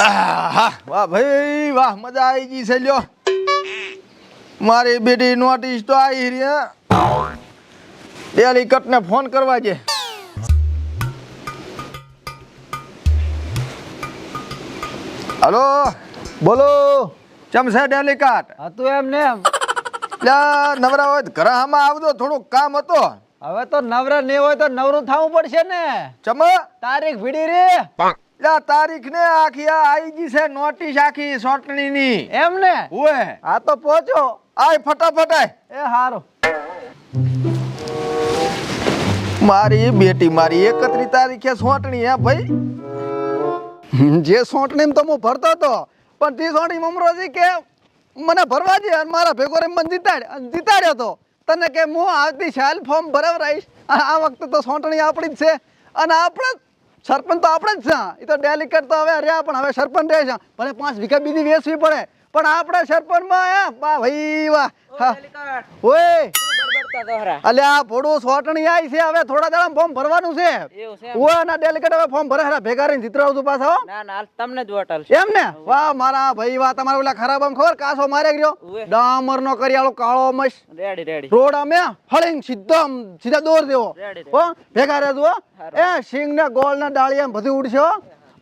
વાહ ભાઈ વાહ મજા આવી ગઈ છે લ્યો. મારી બેટી નોટિસ તો આવી રહી હે. ડેલિકટ ને ફોન કરવા છે હલો બોલો ચમ છે ડેલિકટ હતું એમ ને એમ. નવરા હોય તો ઘરે આમાં આવજો થોડુંક કામ હતો. હવે તો નવરા નહીં હોય તો નવરું થવું પડશે ને. ચમ? તારીખ ભીડી રે. લ્યા તારીખ ને આખી આ આવી ગઈ છે નોટિસ આખી સોટણી ની એમ ને હા તો પહોંચો. આય ફટાફટ આય. એ હારું. મારી બેટી મારી એકત્રી તારીખે સોંટણી હે ભાઈ. જે સોટણી તો હું ભરતો હતો પણ તે સોંટણી મમરોજી કે મને ભરવા દે અને મારા ભેગો રેમ મને જીતાડ અને જીતાડ્યો તો. તને કે હું આવતી સાલ ફોર્મ ભરાવરાઈશ. આ આ વખતે તો સોંટણી આપણી જ છે. અને આપણે સરપંચ તો આપણે જ છે. એ તો ડેલિકેટ તો હવે રહ્યા પણ હવે સરપંચ રહે છે. ભલે પાંચ વીઘા બીજી વેચવી પડે. પણ આપણે સરપંચમાં માં વાહ વાહ હા. ઓય અલ્યા ભોળું સોટણી આઈ છે હવે થોડા દાડા ફોર્મ ભરવાનું છે. એવું છે ઓય ના ડેલિકેટ હવે ફોર્મ ભરે હરા ભેગા રહીને જીતરાવતું પાછા. ના ના તમને જ વોટ આલશે. એમ ને વાહ મારા ભાઈ વાહ તમારા ઓલા ખરાબ આમ ખબર? કાસો મારે ગયો. ડામર નો કરિયાળો કાળો મસ. રેડી રેડી રોડ અમે હળીને સીધો સીધા દોર દેવો. હો ભેગા રહેજો એ સિંગ ને ગોળ ને ડાળી એમ બધું ઉડશો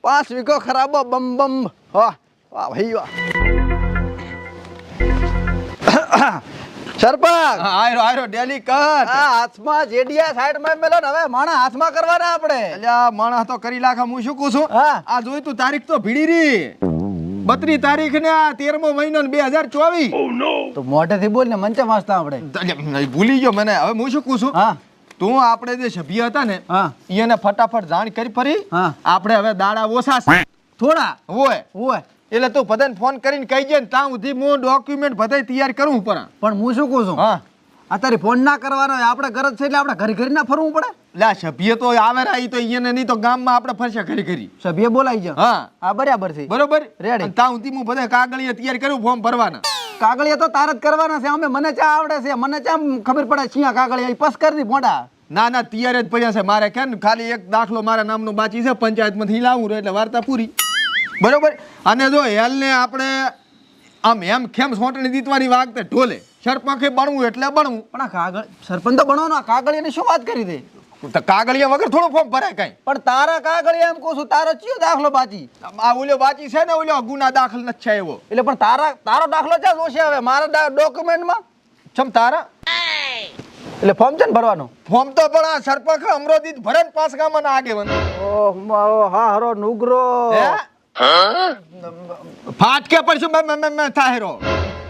પાંચ વીઘો ખરાબ બમ બમ. વાહ વાહ ભાઈ વાહ. સરપંચ! આયરો આયરો ડેલિકટ આ હાથમાં જેડિયા સાઈડમાં મેલો ને હવે માણા હાથમાં કરવાના આપણે. અલ્યા માણા તો કરી લાખા હું શું કહું છું? આ જોઈ તું તારીખ તો ભીડી રી બત્રી તારીખ ને આ તેરમો મહિનો બે હજાર ચોવીસ. તો મોઢેથી બોલ ને મંચે વાંચતા આપણે. ભૂલી ગયો મને. હવે હું શું કહું છું? હા. તું આપણે જે સભ્ય હતા ને હા. એને ફટાફટ જાણ કરી ફરી. હા. આપણે હવે દાડા ઓછા થોડા. હોય. હોય. એટલે તું બધાને ફોન કરીને કહી દે ને ત્યાં સુધી હું ડોક્યુમેન્ટ બધા તૈયાર કરું પણ. પણ હું શું કહું છું? હા. અત્યારે ફોન ના કરવાનો આપણે ઘર જ છે એટલે આપણે ઘરે ઘરે ના ફરવું પડે? લા સભ્ય તો આવે રાઈ તો એને નહીં તો ગામમાં આપણે ફરશે ઘરી ઘરી સભ્ય બોલાઈ જાય હા. હા બરાબર છે. બરોબર? રેડી ત્યાં સુધી હું બધા કાગળિયા તૈયાર કરું ફોર્મ ભરવાના. કાગળિયા તો તાર જ કરવાના છે. અમે મને ચા આવડે છે. મને ચા ખબર પડે છીએ કાગળિયા પસ કરી દી મોઢા. ના ના તૈયાર જ પડ્યા છે. મારે કે ખાલી એક દાખલો મારા નામનો બાકી છે. પંચાયતમાંથી લાવું એટલે વાર્તા પૂરી. બરોબર? અને જો હેલને આપણે આમ એમ ખેમ સોંટણી દીતવાની વાગતે ઢોલે. સરપંખે બનવું એટલે બનવું પણ આ કાગળ સરપંચ તો બનવાનો આ કાગળિયાની શું વાત કરી દે તો કાગળિયા વગર થોડું ફોર્મ ભરાય કઈ. પણ તારા કાગળિયા એમ કહું છું તારો ચિયો દાખલો બાચી આ ઓલો બાકી છે ને ઓલો ગુના દાખલ નથી છે એવો. એટલે પણ તારા તારો દાખલો ચા જોશે હવે? મારા ડોક્યુમેન્ટમાં ચમ તારા? એટલે ફોર્મ છે ને ભરવાનો? ફોર્મ તો પણ આ સરપંચ અમરોદિત ભરે ને પાસ ગામમાં ના આગે ઓહ હા હરો નુગરો. ફાટકે પડશું મે મે મેં થાહેરો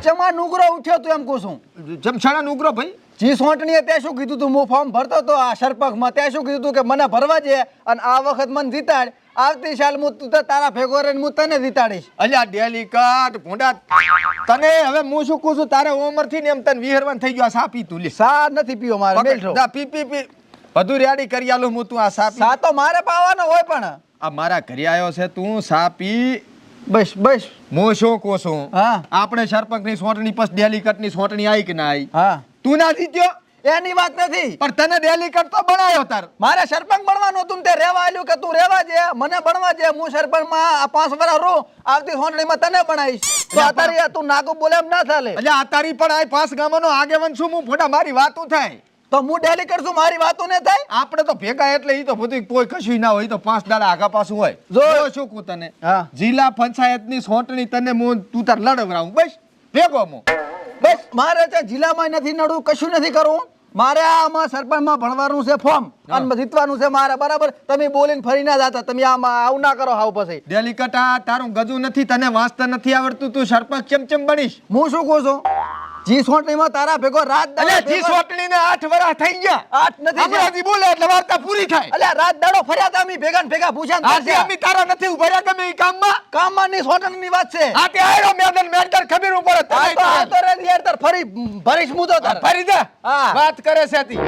ચમા નુગરો ઉઠ્યો તું એમ કહું છું. જમ છણા નુગરો ભાઈ? જી સોંટણીએ તે શું કીધું તું? હું ફોર્મ ભરતો તો આ સરપંચમાં તે શું કીધું તું કે મને ભરવા છે અને આ વખત મને જીતાડ. આવતી સાલ હું તું તારા ભેગો રહીને હું તને જીતાડીશ. અલ્યા ડેલિકટ ભૂંડા. તને હવે હું શું કહું છું? તારે ઉંમરથી ને એમ તને વિહરવાન થઈ ગયો આ સાપી તું લે. સા નથી પીવો મારે. પી પી પી. બધું રેડી કરી આલું હું તું આ સાપી. સા તો મારે પાવાનો હોય પણ. આ મારા ઘરે આવ્યો છે તું સાપી. બસ બસ. હું શું કહું છું? હા. આપણે સરપંચની સોંટણી પછી કટની સોંટણી આવી કે ના આવી હા. તું ના જીત્યો? એની વાત નથી. પણ તને ડેલિકટ તો બનાવ્યો તાર. મારે સરપંચ બનવાનું તું તે રહેવા આલ્યું કે તું રહેવા જે મને બનવા જે હું સરપંચમાં આ પાંચ વર્ષ રહું આવતી સોંટણીમાં તને બનાવીશ. તો આ તું નાગુ બોલે એમ ના ચાલે. એટલે આ તારી પણ આ પાંચ ગામનો આગેવન છું હું ફોટા મારી વાતું થાય. તો હું ડેલી કરશું મારી વાતો ને થાય? આપણે તો ભેગા એટલે એ તો બધું કોઈ કશું ના હોય તો પાંચ દાડા આગા પાછું હોય. જો. શું કહું તને? જિલ્લા પંચાયતની સોંટણી તને હું તું તાર લડવરાવું બસ ભેગો હું. બસ મારે ત્યાં જિલ્લામાં નથી નડવું કશું નથી કરવું. મારે આમાં સરપંચમાં ભણવાનું છે ફોર્મ અને જીતવાનું છે મારે બરાબર? તમે બોલીને ફરી ના જાતા તમે આમાં આવું ના કરો હાવ પછી. ડેલી આ તારું ગજુ નથી તને વાંચતા નથી આવડતું તું સરપંચ કેમ કેમ બનીશ. હું શું કહું છું? જી સોટણીમાં તારા ભેગો રાત દાડો જી ભેગો- સોંટણી ને આઠ વર્ષ થઈ ગયા. આઠ નથી થયા. હમણાંથી બોલે એટલે વાર્તા પૂરી થાય. અલ્યા રાત દાડો ફર્યા તા અમે ભેગા ને ભેગા પૂછ્યા આજે. અમે તારા નથી ઉભર્યા તમે ઈ કામમાં? કામમાં ની સોંટણીની વાત છે. આ તે આયરો મેદન મેન્ટર ખબર ઉપર તો આ તો રે યાર તાર ફરી ભરીશ મુદો તાર. ફરી દે હા. વાત કરે છે તી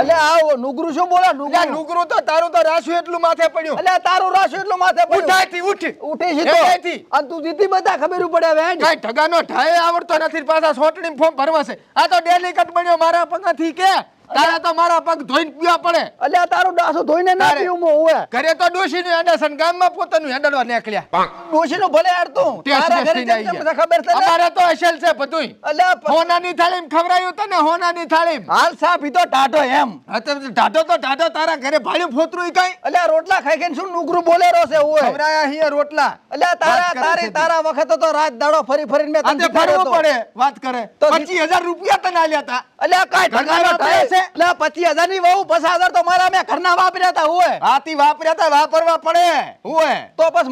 અલ્યા આવો નુગરું શું બોલો? નુગરું. નુગરું તો તારું તો રાસુ એટલું માથે પડ્યું. અલે તારું રાસુ એટલું માથે પડ્યું. ઉઠાયથી ઉઠ. ઉઠી છે તો. તો અને તું દીધી બધા ખબર પડે હવે. કાંઈ ઠગાનો ઢાય આવડતો નથી પાછા સોટણી ફોર્મ ભરવા છે. આ તો ડેલિકેટ બન્યો મારા પગાથી કે. તારે તો મારા પગ ધોઈને પીવા પડે. અલ્યા તારો ડાસો ધોઈને ના. પીવું હું ઓવે ઘરે તો ડોશીનું હેડેસન ગામમાં પોતાનું હેડલવા નીકળ્યા. ડોશીનું ભલે યાર તું. તારા ઘરે કેમ ખબર છે અમારે તો અસલ છે બધુંય. અલ્યા પ- હોનાની થાળીમાં ખવડાયું તને હોનાની થાળીમાં. હાલ સા પીતો ટાટો એમ. હા તો ઢાઢો તો ઢાઢો તારા ઘરે ભાળ્યું ફોતરું કઈ? અલ્યા રોટલા ખાઈ ખાઈને શું નુગરું બોલેરો છે હોય ખવરાયા અહીંયા રોટલા. અલ્યા તારા તારી તારા વખત તો રાત દાડો ફરી ફરીને મેં તને ફરવું પડે વાત કરે. તો પચીસ હજાર રૂપિયા તને આલ્યા તા. અલ્યા કાઈ ઠગાનો થાય? છે? અલ્યા પચીસ હજારની વહુ પચાસ હજાર તો મારા મેં ઘરના વાપર્યા હતા ઓવે હાથી વાપર્યા હતા વાપરવા પડે. હુએ તો બસ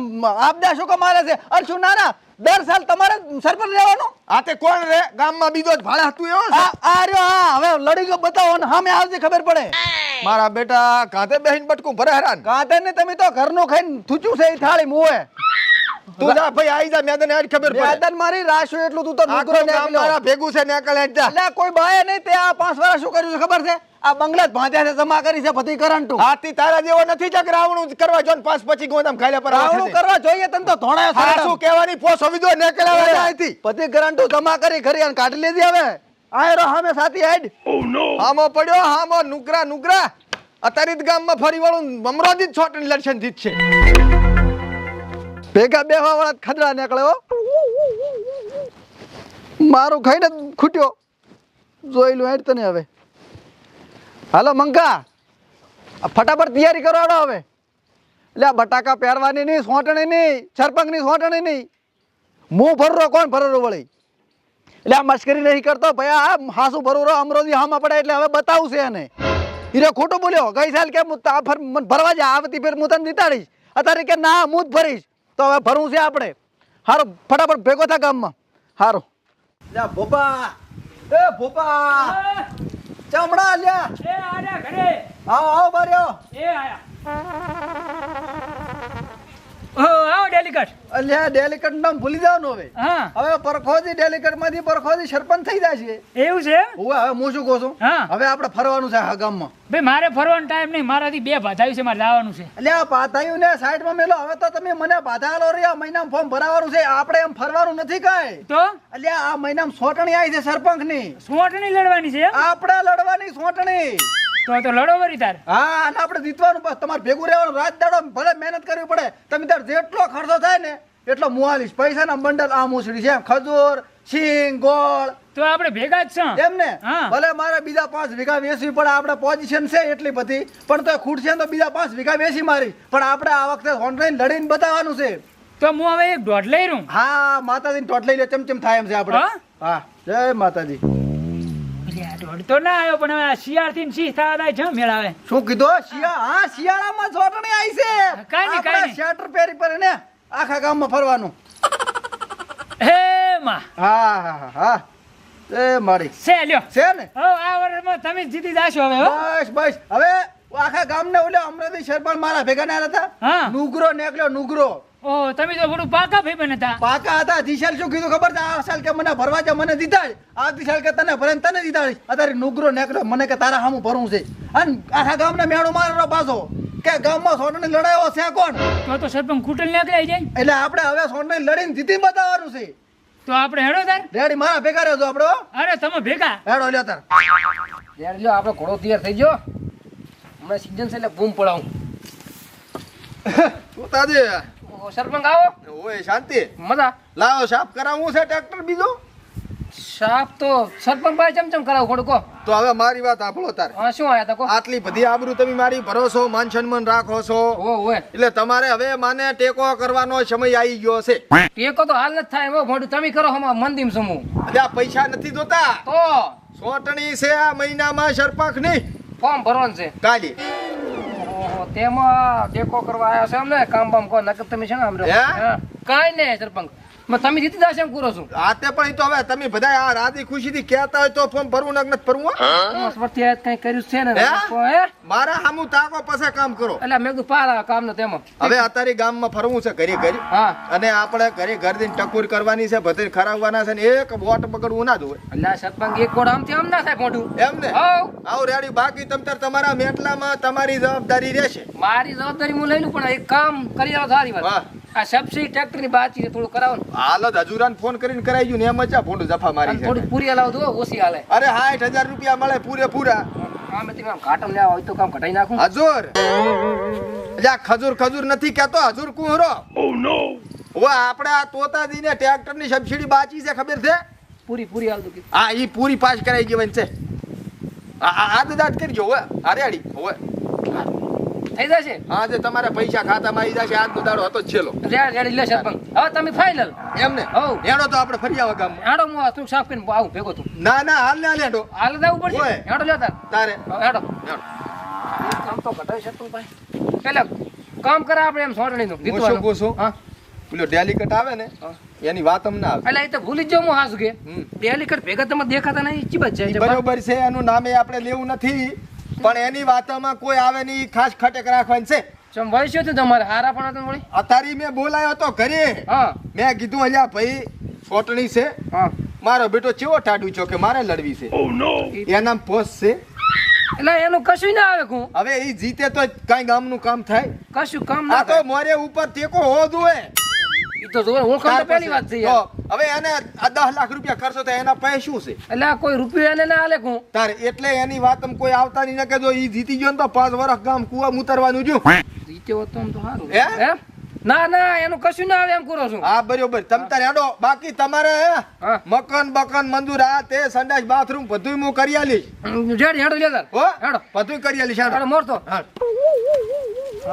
આપદા શું કમારે છે? અરે શું ના ના દર સાલ તમારે સરપંચ રહેવાનું? આ તે કોણ રે? ગામમાં બીજો જ ભાડા હતું એવો આ રહ્યો હા હવે લડી ગયો બતાવો ને સામે આવજે ખબર પડે. મારા બેટા કાંધે બેહીન બટકું ભરે હેરાન? કાંતે ને તમે તો ઘરનું ખાઈને થૂચું છે એ થાળી મુએ તું જા ભાઈ આઈ જા મેદાન તને ખબર પડે. મેદાન મારી રાશો એટલું તું તો નુકરો ને મારા ભેગું છે ને એકલ જા. અલ્યા કોઈ બાય નહીં તે આ પાંચ વર્ષ શું કર્યું છે ખબર છે? આ બંગલા ભાંધ્યા છે જમા કરી છે બધી કરંટું હાથી તારા જેવો નથી ચક રાવણું કરવા જો ને પાંચ પછી ગોદામ ખાલે પર રાવણું કરવા જોઈએ તને તો ધોણાયો હા શું કહેવાની? પોસ હોવી જોઈએ નીકળ્યા હોય અહીંથી. બધી કરંટું જમા કરી ખરી અને કાઢી લીધી હવે. આયરો હામે સાથી હેડ હામો પડ્યો હામો નુકરા નુકરા. અત્યારે જ ગામમાં ફરી વળું મમરોજી છોટણી લડશન જીતશે. ભેગા બેહવા વાળા ખદડા નીકળે મારું ખાઈને ખૂટ્યો. જોઈ લો હેડ તને હવે. હાલો મંકા ફટાફટ તૈયારી કરવાડો હવે. એટલે આ બટાકા પહેરવાની નહીં, સોંટણી નહીં, સરપંચની સોંટણી નહીં. હું ભરરો, કોણ ભરરો વળી? એટલે આ મશ્કરી નહીં કરતો ભાઈ, આ હાસુ ભરરો અમરોજી હામાં પડે એટલે હવે બતાવશે એને. હીરો ખોટું બોલ્યો, ગઈ સાલ કે મને ભરવા જા આવતી ફેર હું તને દીતાડીશ અત્યારે કે ના હું જ ભરીશ. તો હવે ભરવું છે આપણે. હારો ફટાફટ ભેગો થા ગામમાં. હારો. લ્યા ભોપા. એ ભોપા. ચમડા લ્યા. એ આર્યા ઘરે. આવો આવો બાર્યો. એ આયા ડેલિકેટ અલ્યા ડેલિકેટ નામ ભૂલી જવાનું હવે. હા. હવે પરખોજી ડેલિકેટમાંથી પરખોજી સરપંચ થઈ જાય છે. એવું છે? હવે હું શું કહું છું. હવે આપણે ફરવાનું છે આ ગામમાં. ભાઈ મારે ફરવાનો ટાઈમ નહીં મારાથી બે ભાધાયું છે મારે લાવવાનું છે. એટલે આ પાથાયું ને સાઈડમાં મેલો. હવે તો તમે મને બાધાલો રે આ મહિનામાં ફોર્મ ભરાવાનું છે. આપણે એમ ફરવાનું નથી કાંઈ. તો? એટલે આ મહિનામાં સોટણી આવી છે સરપંચની સોટણી લડવાની છે આપણે લડવાની સોટણી. તો તો લડો વરી તાર. હા અને આપણે જીતવાનું બસ. તમારે ભેગું રહેવાનું. રાત દાડો ભલે મહેનત કરવી પડે તમે તાર જેટલો ખર્ચો થાય ને એટલો મુહાલીશ પૈસાના બંડલ આ મૂસડી છે. ખજૂર સિંગ ગોળ. તો આપણે ભેગા જ છો. એમ ને? ભલે મારે બીજા પાંચ વીઘા વેચવી પડે આપણે પોઝિશન છે એટલી બધી. પણ તો ખૂટશે ને તો બીજા પાંચ વીઘા વેચી મારી. પણ આપણે આ વખતે ઓનલાઈન લડીને બતાવવાનું છે. તો હું હવે એક દોઢ લઈ રહું. હા માતાજીને ટોટ લઈ લે ચમચમ થાય એમ છે આપણે? હા. જય માતાજી. એટલે આ દોઢ તો ના આવ્યો પણ હવે આ શિયાળથી સિંહ થવા છે મેળાવે શું કીધું? શિયા હા શિયાળામાં ચોટણી આવી છે. કાંઈ નહીં, કાંઈ નહીં. શેટર પહેરી પહેરીને આખા ગામમાં ફરવાનું. હે માં. હા હા હા એ મારી. છે લ્યો. છે ને? હો આ વર્ષમાં તમે જીતી જાશો હવે બસ બસ. હવે આખા ગામને ઓલે અમરેલી શેરપાલ મારા ભેગા ના હતા. હા. નુગરો નીકળ્યો નુગરો. ઓહો તમે તો થોડું પાકા ભાઈ બન હતા. પાકા હતા. દિશાલ શું કીધું ખબર છે? આ સાલ કે મને ભરવા જા મને દીધા આ દિશાલ કે તને ભરે તને દીધા અત્યારે નુગરો નેકરો મને કે તારા સામું ભરવું છે. અને આખા ગામને મેળો મારો પાછો. કે ગામમાં સોટની લડાઈઓ છે કોણ? તો તો સરપંચ ખૂટલ નીકળાઈ જાય એટલે આપણે હવે સોટની લડીને જીતી બતાવવાનું છે. તો આપણે હેડો તાર. રેડી મારા ભેગા રહેજો આપણો. અરે તમે ભેગા. હેડો લ્યો તાર. યાર જો આપણો ઘોડો તૈયાર થઈ ગયો. હમણાં સિઝન છે એટલે બૂમ પડાવું. ઓહો, સરપંચ આવો. ઓય શાંતિ. મજા. લાવો સાફ કરાવવું છે ટ્રેક્ટર બીજો? સાફ તો સરપંચ ભાઈ ચમચમ કરાવો ખોડકો તો હવે મારી વાત આપણો તારે. હા શું આયા તકો આટલી બધી આબરૂ તમે મારી ભરોસો માન સન્માન રાખો છો. ઓ ઓય. એટલે તમારે હવે માને ટેકો કરવાનો સમય આવી ગયો છે. ટેકો તો હાલ નથી થાય એવો મોઢું તમે કરો હમ મંદિમ સમૂહ એટલે પૈસા નથી જોતા. તો? સોટણી છે આ મહિનામાં સરપંચની ફોર્મ ભરવાનું છે. ઓહો તેમાં ટેકો કરવા આવ્યા છે અમને કામ બામ કહો નકર તમે છે ને આમ. કાંઈ નહીં સરપંચ. તમે જીતી જશે એમ કરો છું. આ તે પણ તો હવે તમે બધા આ રાજી ખુશીથી કહેતા હોય તો ફોર્મ ભરવું નક નથી ભરવું હો? પાંચ વર્ષથી કર્યું છે ને મારા સામું તાકો પાસે કામ કરો. એટલે મેં કીધું પાર કામ ન તેમાં. હવે અત્યારે ગામમાં ફરવું છે ઘરે ઘરે. હા. અને આપણે ઘરે ઘર દિન ટકોર કરવાની છે બધે ખરાવવાના છે ને એક વોટ પકડવું ના જોવે. એટલે સતપંગ એક કોડ આમથી આમ ના થાય મોઢું. એમ ને. આવ રેડી બાકી તમ તાર તમારા મેટલામાં તમારી જવાબદારી રહેશે. મારી જવાબદારી હું લઈ લઉં પણ એક કામ કરી આવો સારી વાત. આ સબસિડી ટ્રેક્ટરની બાત છે થોડું કરાવો ને. હાલ જ હજુરાન ફોન કરીને કરાઈ ગયું ને એમ જ આ ભૂંડ જફા મારી છે. થોડી પૂરી હલાવ દો ઓછી હાલે. અરે સાઠ હજાર રૂપિયા મળે પૂરે પૂરા કામ નથી કામ ઘાટમ લેવા હોય તો કામ ઘટાઈ નાખું. હજુર. જા ખજૂર ખજૂર નથી કહેતો હજુર કુંહરો હવે આપણે આ તોતાજીને ટ્રેક્ટરની સબસિડી બાચી છે ખબર છે? પૂરી પૂરી હાલ દો હા ઈ પૂરી પાસ કરાઈ ગઈ છે. આ આ દાદ કરજો હવે હારેડી હવે થઈ જશે? હા તે તમારા પૈસા ખાતામાં આવી જશે. આજનો દાડો હતો જ છેલો રેડ રેડ લે સરપંચ હવે તમે ફાઇનલ એમને હઉ. એડો તો આપણે ફરી આવા ગામમાં. હેડો હું આ સાફ કરીને આવું ભેગો તું ના ના હાલ ને હાલ હાલ જવું પડશે. હેડો લેતા તારે. હેડો. હેડો. કામ તો ઘટાવી છે તું ભાઈ. પેલા કામ કરે આપણે એમ સોટણીનું નું કહું હા. પેલો ડેલિકેટ આવે ને એની વાત અમને આવે. એટલે એ તો ભૂલી જ જાઉં હું હાસુ કે. ડેલિકટ ભેગા તમે દેખાતા નહીં ચીબ જાય બરોબર છે એનું નામે આપણે લેવું નથી. પણ એની વાતોમાં કોઈ આવે નહીં ખાસ ખટેક રાખવાની છે. ચમ વયસ્યો હતું તમારે? હારા પણ હતો મળી અતારી મેં બોલાયો હતો ઘરે. હા. મેં કીધું અલ્યા ભાઈ છોટણી છે. હા. મારો બેટો ચેવો ટાડું છો કે મારે લડવી છે? એના પોસ છે. એટલે એનું કશું ના આવે કું હવે એ જીતે તો કઈ ગામનું કામ થાય. કશું કામ આ ના તો મોરે ઉપર ટેકો હોવો જોઈએ. તો તો પહેલી વાત થઈ હવે એને આ દસ લાખ રૂપિયા ખર્ચો થાય એના પાસે શું છે? એટલે કોઈ રૂપિયા એને ના આલે કું તારે એટલે એની વાત કોઈ આવતા નહીં ને કે જો ઈ જીતી ગયો ને તો પાંચ વર્ષ ગામ કુવા ઉતરવાનું જો જીતે હોત તો સારું હે? ના ના એનું કશું ના આવે એમ કરો છું. હા બરોબર. તમ તારે હેડો. બાકી તમારે. મકાન બકન મંજૂર આ તે સંડાસ બાથરૂમ બધું હું કરી આલી જેડ હેડો લેતા હો? હેડો. બધું કરી હેડો. હેડો મોરતો હા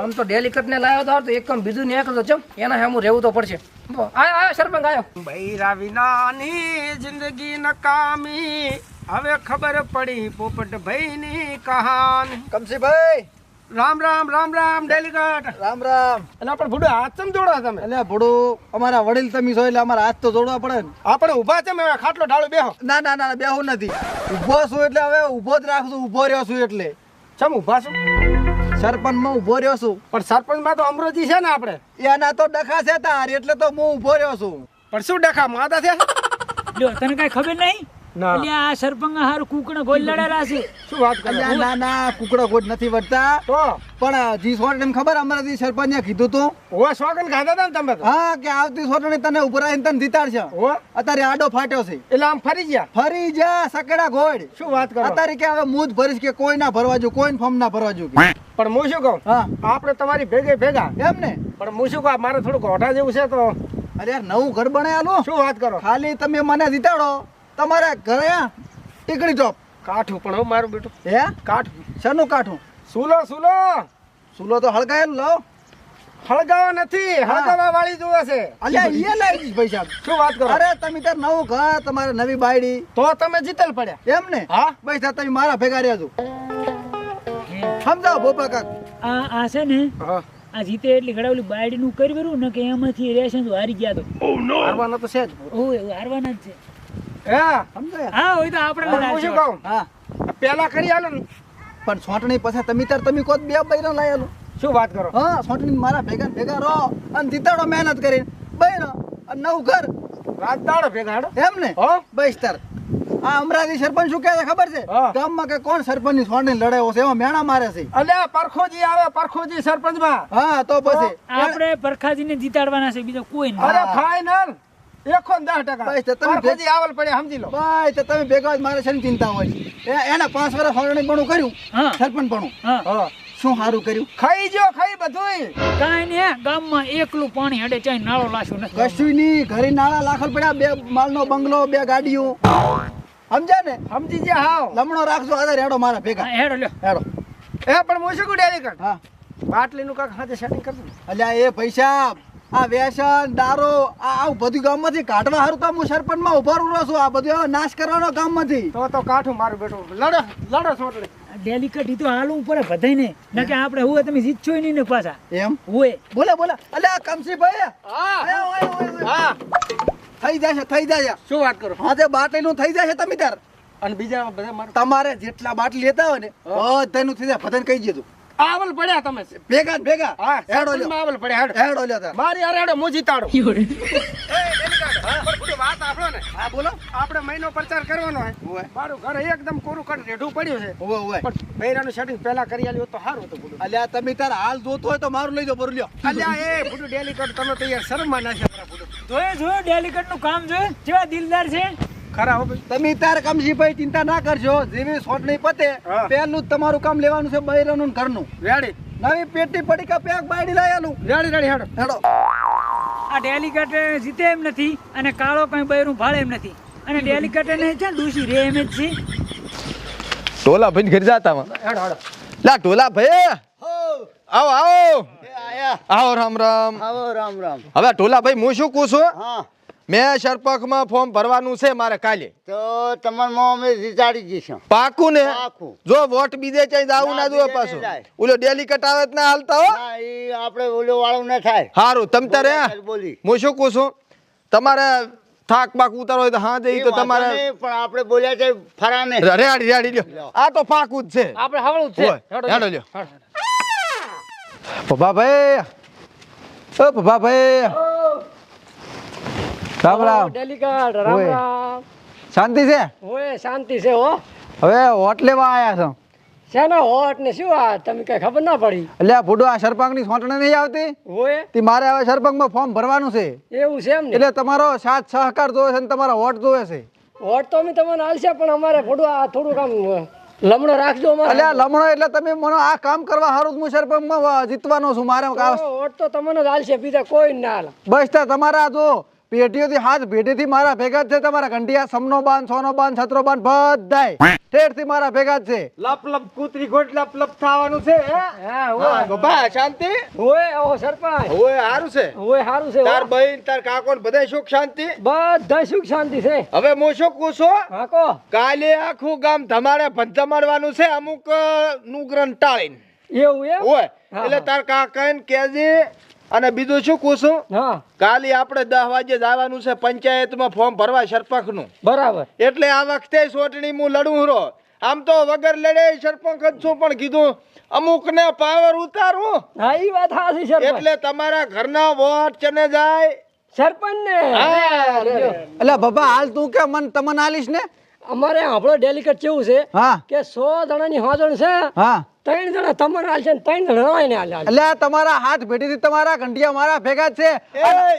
આમ તો ડેલિકટ ને લાવ્યો તો એક કામ બીજું ને એક તો ચમ એના સામું રહેવું તો પડશે. આયો આયો સરપંચ આયો. બૈરા વિનાની જિંદગી નકામી હવે ખબર પડી પોપટ ભાઈની કહાની. કમસીભાઈ! રામ રામ રામ રામ ડેલિગેટ રામ રામ. એટલે પણ ભૂડો હાથ ચમ જોડો તમે? એટલે ભૂડો અમારા વડીલ તમે છો એટલે અમારા હાથ તો જોડવા પડે ને. આપણે ઊભા છે મેં ખાટલો ઢાળો બેહો. ના ના ના બેહું નથી. ઊભો છું એટલે હવે ઊભો જ રાખશું ઊભો રહ્યો છું એટલે. ચમ ઊભા છો? સરપંચમાં ઊભો રહ્યો છું. પણ સરપંચમાં તો અમરોજી છે ને આપણે? એના તો ડખા છે તાર એટલે તો હું ઊભો રહ્યો છું. પણ શું ડખા માતા છે? જો તને કઈ ખબર નહીં? આ સરપંચ હારું કુકડા ગોલ લડેલા છે. શું વાત કરો? ના ના કુકડો કોઈ નથી વળતા. તો? પણ જી સોટણી ખબર અમારાથી સરપંચે કીધું તું? ઓ સોગન ખાધા હતા ને તમે હા કે આવતી સોટણી તને ઊભો રહીને તને જીતાડશે. ઓ અત્યારે આડો ફાટ્યો છે. એટલે આમ ફરી ગયા? ફરી જા સકડા ઘોડ શું વાત કરો? અત્યારે કે હવે હું ભરીશ કે કોઈ ના ભરવા જો કોઈ ફોર્મ ના ભરવા જો. પણ હું શું કહું? હા. આપણે તમારી ભેગે ભેગા. એમ ને? પણ હું શું કહું મારે થોડુંક ઘોટા જેવું છે તો? અરે યાર નવું ઘર બનાવેલું? શું વાત કરો? ખાલી તમે મને જીતાડો. તમારે ઘરે ટીકડી ચોપ. કાઠું પણ હો મારું બેટું. હે? કાઠું. શેનું કાઠું? સુલો સુલો. સુલો તો હળગાયેલું લો. હળગાવા નથી હળગાવા વાળી જોવે છે. અલ્યા એ લઈ ભાઈ પૈસા. શું વાત કરો? અરે તમે તાર નવું ઘર તમારે નવી બાયડી. તો તમે જીતેલ પડ્યા. એમ ને? હા. ભાઈ સાહેબ તમે મારા ભેગા રહેજો સમજાવો બોપા કાક. આ આ છે ને હા. આ જીતે એટલે ઘડા બાયડી નું કરવેરું ને કે એમાંથી રેશન હારી ગયા તો. હારવાનો તો છે જ. ઓ એવું હારવાના જ છે. હે? હા હોય તો આપણે હું શું કહું? હા. પેલા કરી આલો ને. પણ સોંટણી પછી તમે તાર તમે કોત બે બૈરા લાયેલું. શું વાત કરો? હા સોંટણી મારા ભેગા ભેગા રહો અને જીતાડો મહેનત કરીને. બૈરો અને નવું ઘર. રાત દાડો ભેગા હેડો. એમ ને? હો? બસ તાર. આ અમરાજી સરપંચ શું કહે છે ખબર છે? હા. ગામમાં કે કોણ સરપંચની સોંટણી લડાયો છે એમાં મેણા મારે છે. અલ્યા પરખોજી આવે પરખોજી સરપંચમાં હા તો પછી. આપણે પરખાજીને જીતાડવાના છે બીજો કોઈ નહીં. અરે ફાઈનલ એકસો દસ ટકા. બસ તો તમે પરખોજી આવલ પડે સમજી લો. ભાઈ તો તમે ભેગા મારે છે ચિંતા હોય એ- એના પાંચ વર્ષ સોંટણી પણ કર્યું. હા. સરપંચ પણ હા. હા શું સારું કર્યું? ખાઈ જો ખાઈ બધુંય. કાંઈ નહીં હે, ગામમાં એકલું પાણી હડે ચાઈ નાળો લાશું ને કશું નહીં ઘરે નાળા લાખલ પડ્યા બે માલનો બંગલો બે ગાડીઓ. સમજ્યા ને? સમજી ગયા હાવ. લમણો રાખજો આદર હેડો મારા ભેગા. હેડો લ્યો. હેડો. એ પણ હું શું કહું ડેલિકટ હા. બાટલીનું કાંક હાથે સેટિંગ કરજો અલ્યા એ પૈસા આ વ્યસન દારો આ આવું બધું ગામમાંથી કાઢવા હારું તો હું સરપંચમાં ઊભા રહું છું. આ બધું નાશ કરવાનો ગામમાંથી. તો તો કાઠું મારું બેટું. લડો લડો સોટડી ડેલિકેટ તો હાલવું પડે બધાયને ને. કે આપણે હોય તમે જીતશો નહીં ને પાછા. એમ? હોય બોલે બોલે. આયો, આયો, આયો. હા. થઈ જશે થઈ જશે. શું વાત કરો? હા તે બાટલીનું થઈ જશે તમે તાર. અને બીજા બધા તમારે જેટલા બાટલી લેતા હોય ને બધાનું થઈ જાય. બધાને કહી દીધું. આવલ પડ્યા તમે. ભેગા ભેગા. હા હેડો લ્યો. આવલ પડ્યા હેડો. હેડો લ્યો મારી અરે હેડો હું જીતાડો વાત આપણો ને. હા બોલો. આપણે મહિનો પ્રચાર કરવાનો હે મારું ઘર એકદમ કોરું કટ રેઢું પડ્યું છે. ઓવે ઓવે પણ બૈરાનું સેટિંગ પહેલા કરી આલ્યો તો સારું હતું બધું. અલ્યા તમે તાર હાલ જોતો હોય તો મારું લઈ જો બરું લ્યો. અલ્યા એ બધું ડેલી કટ તમે તો યાર શરમમાં નાખ્યા ખરા બધું જોયે ડેલી કટનું કામ જોયે? જેવા દિલદાર છે? ખરા ભાઈ. તમે તાર કમશીભાઈ ચિંતા ના કરશો જેવી સોટણી પતે પહેલું તમારું કામ લેવાનું છે બૈરાનું ઘરનું. રેડી નવી પેટી પડી કા પેક બાયડી લઈ રેડી રેડી હેડો. હેડો. આ ડેલિકેટ જીતે એમ નથી અને કાળો કઈ બૈરું ભાળે એમ નથી. અને ડેલિકેટ ને છે ને ડૂસી રે એમ જ છે. ઢોલા ભાઈ ઘર જાતા માં. હેડો હેડો. લા ઢોલા ભાઈ. આવો આવો. આવો રામ રામ. આવો રામ રામ. હવે ઢોલા ભાઈ હું શું કહું છું? હા. મેં સરપંચમાં ફોર્મ ભરવાનું છે મારે કાલે. તો તમારમાં અમે જીતાડી જઈશું. પાકું ને? પાકું. જો વોટ બીજે ચાઈ જાવું ના ના, દો પાછો. ઓલો ડેલી આવે તો ના હાલતા હો. આપણે ઓલો વાળું ના થાય. હારું તમ તારે બોલી. હું? શું કહું છું? તમારે થાક પાક ઉતારો હોય તો હા જઈ તો તમારે પણ આપણે બોલ્યા છે ફરાને. રેડી રેડી લ્યો. આ તો પાકું જ છે. આપણે હવળું જ છે. હેડો લ્યો. પપ્પાભાઈ. ઓ પપ્પાભાઈ. રામ રામ. ડેલીગઢ રામ રામ. શાંતિ છે? ઓય શાંતિ છે હો. હવે હોટ લેવા આયા છો. શેનો હોટ ને શું આ? તમે કઈ ખબર ના પડી? એટલે ભૂડો આ સરપંચની સોંટણી નહીં આવતી? હોય તે મારે હવે સરપંચમાં ફોર્મ ભરવાનું છે. એવું છે એમ ને? એટલે તમારો સાથ સહકાર જોવે છે ને તમારો હોટ જોવે છે. હોટ તો અમે તમને હાલશે પણ અમારે થોડું આ થોડું કામ લમણો રાખજો એટલે આ લમણો એટલે તમે મને આ કામ કરવા હારું જ હું સરપંચમાં જીતવાનો છું. મારે હોટ તો તમને જ હાલશે બીજા કોઈ ના હાલે બસ તમારા જો. પેટીઓથી હાથ ભેટીથી મારા ભેગા જ છે તમારા ઘંટિયા સમનો બાન સોનો બાન છત્રો બાન બધાય. ઠેરથી મારા ભેગા જ છે. લપ લપ કૂતરી ગોટ લપ લપ થવાનું છે હે? હા હોય. ગોપા શાંતિ? ઓય ઓ સરપંચ. ઓય હારું છે. ઓય હારું છે તાર બહેન તાર કાકો ને બધાય સુખ શાંતિ? બધા સુખ શાંતિ છે. હવે હું શું કહું છું? હા કાલે આખું ગામ તમારે ભંધમાડવાનું છે અમુકનું નુગ્રન ટાળીને. એવું એમ? હોય. એટલે. તાર કાકાને કહેજે અને બીજું શું છું હા. કાલે આપણે દસ વાગે જવાનું છે પંચાયતમાં ફોર્મ ભરવા સરપંચનું. બરાબર. એટલે આ વખતે સોટણી હું લડું રો. આમ તો વગર લડે સરપંચ જ છું પણ કીધું અમુક ને પાવર ઉતારું. હા એ વાત હાસી સરપંચ. એટલે તમારા ઘરના વોટ ચને જાય? સરપંચ ને હા, એટલે બાબા હાલ તું કે મન તમને આલીશ ને? અમારે આપણો ડેલિકેટ કેવું છે હા. કે સો જણાની હોજણ છે હા. ત્રણ જણા તમને હાલશે ને ત્રણ જણા એને હાલે હાલ. એટલે તમારા હાથ ભેટીથી તમારા ઘંટિયા મારા ભેગા છે.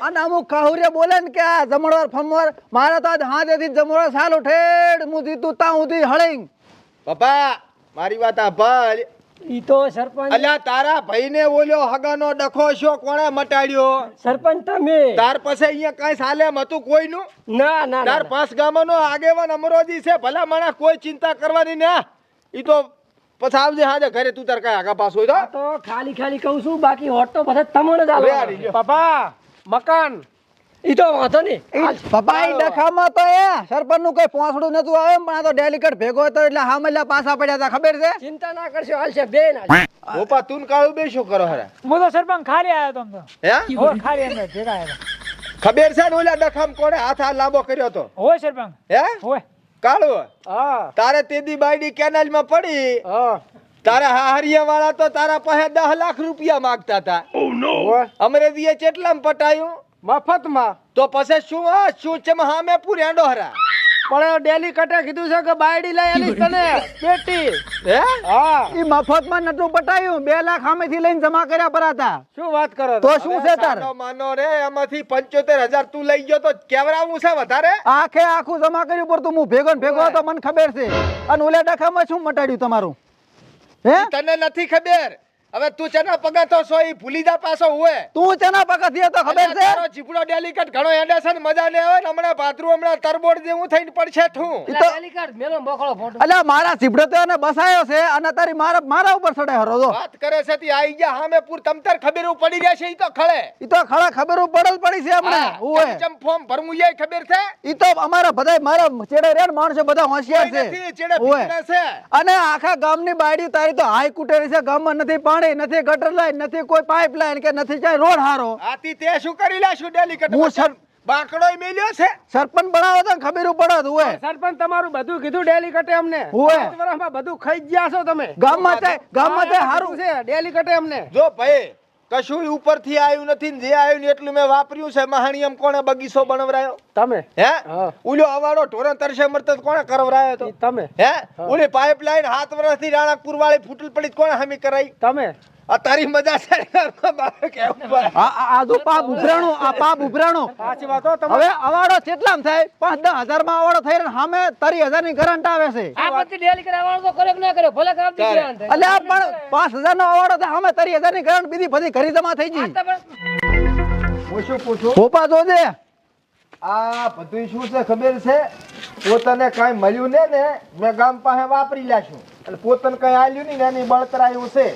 અને- અમુક કાહુરે બોલે ને કે આ જમણવાર ફમવાર મારા તો આજ હાથેથી જ જમણવાર સાલ ઉઠેડ હું જીતું તા સુધી હળીંગ પપ્પા મારી વાત આ ભલ ઈ તો સરપંચ અલ્યા તારા ભાઈને બોલ્યો હગાનો ડખો છો કોણે મટાડ્યો? સરપંચ તમે. તાર પાસે અહીંયા કઈ સાલે એમ હતું કોઈનું? ના ના ના, તાર પાસ ગામનો આગેવાન અમરોજી છે ભલા માણસ કોઈ ચિંતા કરવાની ને. ઈ તો પછી આવજે હાજે ઘરે તું તાર કઈ આગા પાસ હોય તો? ખાલી ખાલી કહું છું બાકી હોટ તો પછી તમને જ રેડી પપ્પા મકાન. ઈ તો વાંધો નહીં. પપ્પા ડખામાં તો એ સરપંચનું કઈ પોસડું નતું આવે પણ આ તો ડેલિકેટ ભેગો હતો એટલે હામલ્યા પાસા પડ્યા હતા ખબર છે? ચિંતા ના કરશો હાલશે બે ના ગોપા તું કાળું બે શું કરો હરે? હું તો સરપંચ ખાલી આવ્યો તો તો. હે? હોય ખાલી એમ ભેગા આવ્યા. ખબર છે ને ઓલા ડખામ કોણે હાથ લાંબો કર્યો તો હોય સરપંચ. હે? હોય. કાળું હા. તારે તેદી બાયડી કેનાલમાં પડી? હા. તારા હાહરિયા વાળા તો તારા પાસે દસ લાખ રૂપિયા માંગતા હતા. ઓય, અમરેજીએ ચેટલામ પટાયું? મફતમાં. તો પછી શું શું છે? હામે પૂર્યા હરા પણ ડેલી કટે કીધું છે કે બાયડી લઈ આલી તને પેટી હે? હા. એ મફતમાં નતું પટાયું. બે લાખ સામેથી લઈને જમા કર્યા પરાતા શું વાત કરો તો શું છે તાર? માનો રે એમાંથી પંચોતેર હજાર તું લઈ ગયો તો કેવરાવું છે વધારે? આખે આખું જમા કર્યું પડતું હું ભેગો ભેગો તો મને ખબર છે. અને ઓલા ડખામાં શું મટાડ્યું તમારું? હે? તને નથી ખબર. હવે તું ચના પગાતો છો ઈ ભૂલી જા પાછો હોય તું ચના પગથિયે તો ખબર છે? તારો જીપડો ડેલિકેટ ઘણો એડે છે ને મજા ને આવે ને હમણાં પાથરું હમણાં તરબોળ જેવું થઈને પડશે તું ડેલિકેટ મેલો મોકળો ફોટો. અલ્યા મારા જીપડો તો એને બસાયો છે અને તારી મારા મારા ઉપર ચડે હરો તો વાત કરે છે તી આઈ ગયા હામે પૂર તમતર ખબર પડી રહેશે ઈ તો ખળે. ઈ તો ખળે ખબર પડલ પડી છે અમને હા, ચમ ફોર્મ ભરમું ય ખબર છે? ઈ તો અમારા બધા મારા ચેડે રે માણસો બધા હોશિયાર છે. ચેડે છે. અને આખા ગામની બાયડી તારી તો હાઈ કુટેરી છે ગામમાં નથી પાણી નથી ગટર લાઈન નથી કોઈ પાઇપ લાઈન કે નથી ચાય રોડ હારો. આથી તે શું કરી લેશું ડેલિકેટ હું સર- બાકડો મેલ્યો છે? સરપંચ બનાવો તો ખબર પડત હોય સરપંચ તમારું બધું કીધું ડેલી કટે અમને. વર્ષમાં બધું ખાઈ ગયા છો તમે. ગામમાં ગામમાં હારું. છે ડેલી કટે અમને. જો ભાઈ કશું ઉપરથી આવ્યું નથી ને જે આવ્યું ને એટલું મેં વાપર્યું છે. મહાણીયમ કોણે બગીચો બનાવરાયો? તમે? હે. ઉલ્યો અવાડો ઢોરણ તરસે મરતો તો કોણે કરવરાયો તો? તમે. હે? ઓલી પાઇપલાઇન હાથ વર્ષથી રાણાપુર વાળી ફૂટલ પડી કોણે હમી કરાઈ? તમે? આ તારી મજા છે. આ આ- જો પાપ ઉભરાણું આ પાપ ઉભરાણો. સાચી વાત હવે અવાડો કેટલામ થાય પાંચ દસ હજારમાં અવાડો થઈ રહ્યો સામે તારી હજારની કરંટ આવે છે. આ પછી ડેલી કરે આવવાનું તો કરે કે ના કરે ભલે કામથી ધ્યાન થાય. એટલે પણ પાંચ હજાર નો અવાડો થાય સામે તારી હજારની કરંટ બીજી બધી ઘરી જમા થઈ ગઈ. આ તો હું શું પૂછું. ભોપા જોજે આ બધું શું છે ખબર છે? પોતાને કાંઈ મળ્યું ને ને મેં ગામ પાસે વાપરી લાશું એટલે પોતાને કઈ આલ્યું નહીં ને એની બળતરાયું છે.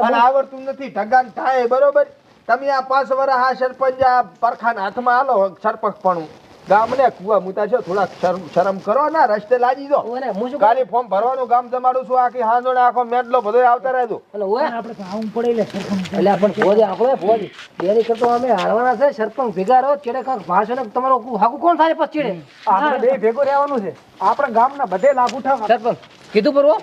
અને આવડતું નથી ઢગાન થાય બરોબર? તમે આ પાંચ વર્ષ આ સરપંચ આ પરખાના હાથમાં આલો સરપંચ પણ ગામને કુવા મુતા છો થોડા શરમ શરમ કરો ના રસ્તે લાજી દો. શું ખાલી ફોર્મ ભરવાનું ગામ જમાડું છું આખી હાંજોને આખો મેટલો બધો આવતા રહેજો. એટલે ઓય આપણે તો આવું પડે લે સરપંચ. એટલે પણ ફોજ આપણે ફોજ. ડેરી કરતો અમે હારવાના છે સરપંચ ભેગા રહો ચેડે કાંક ભાષણ તમારો હાકુ કોણ થાય પછી આપણે બે ભેગો રહેવાનું છે. આપણે ગામના બધે લાભ ઉઠાવવા સરપંચ. કીધું પરવો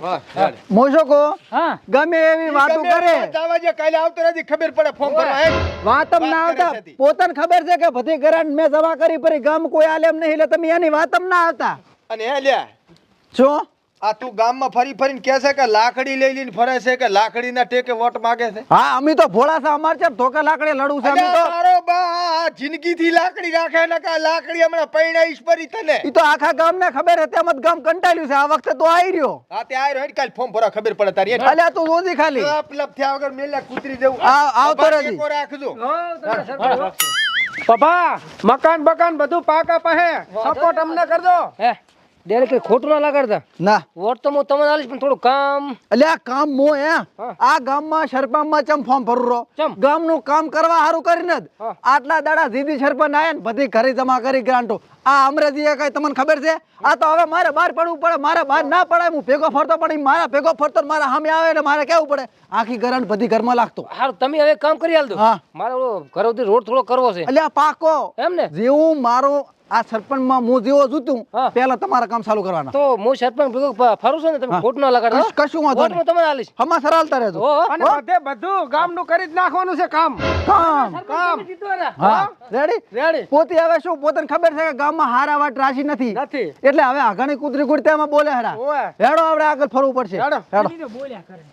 મોશોકો હા. ગમે એવી વાતો કરે. જાવાજે કાલે આવતો નથી ખબર પડે ફોન એમ વાતમ ના આવતા. પોતાને ખબર છે કે ભતી કરંટ મેં જમા કરી પરી ગામ કોઈ આલેમ નહીં એટલે તમે એની વાતમ ના આવતા. અને હે લ્યા. શું આ તું ગામમાં ફરી ફરીને કહે છે કે લાકડી લઈ લઈને ફરે છે કે લાકડીના ટેકે વોટ માગે છે? હા અમે તો ભોળા છે અમાર છે ધોકા લાકડી લડવું છે અમે તો તારો બા જિંદગીથી લાકડી રાખે ને કે લાકડી હમણાં પૈણા ઈશ્વરી તને? ઈ તો આખા ગામને ખબર હતી અમત ગામ કંટાળ્યું છે આ વખતે તો આવી રહ્યો. હા તે આયરો રહ્યો કાલ ફોર્મ ભરા ખબર પડે તારી એટલે તું રોજી ખાલી. લપ થયા વગર મેલ્યા કૂતરી જેવું. આ- આવતો રહેજે. રાખજો. પપ્પા મકાન બકાન બધું પાકા પાસે સપોર્ટ અમને કરજો. હે. ડેરી ખોટું ના લગાડતા. ના. વોટ તો હું તમને આલીશ પણ થોડું કામ. અલ્યા કામ મો હે. આ ગામમાં સરપંચમાં ચમ ફોર્મ ભરું રહો? ગામનું કામ કરવા હારું કરીને જ. આટલા દાડા જીદી સરપંચ આયા ને બધી ઘરે જમા કરી ગ્રાન્ટો. આ અમરેજી કઈ તમને ખબર છે? આ તો હવે મારે બહાર પડવું પડે મારે બહાર ના પડાય હું ભેગો ફરતો પણ મારા ભેગો ફરતો મારા સામે આવે એટલે મારે કેવું પડે? આખી ગ્રાન્ટ બધી ઘરમાં લાગતો. હાર તમે હવે કામ કરી આલજો હા. મારે ઘર રોડ થોડો કરવો છે. અલ્યા પાકો. એમ ને? જેવું મારું આ સરપંચમાં હું જેવો જોતું પેલા તમારા કામ ચાલુ કરવાના. તો હું સરપંચ ફરું છું ને તમે ખોટ ના લગાડો કશું વાંધો નહીં. તમે આલીશ. હમા સરાલતા રહેજો. અને બધે બધું ગામનું કરી જ નાખવાનું છે કામ. કામ. કામ. હા. રેડી રેડી પોતે હવે શું પોતાને ખબર છે કે ગામમાં હારા વાટ રાશી નથી. નથી. એટલે હવે આઘાણી કૂતરી કુડતામાં બોલે હરા હેડો આપણે આગળ ફરવું પડશે. હેડો. હેડો. બોલ્યા કરે.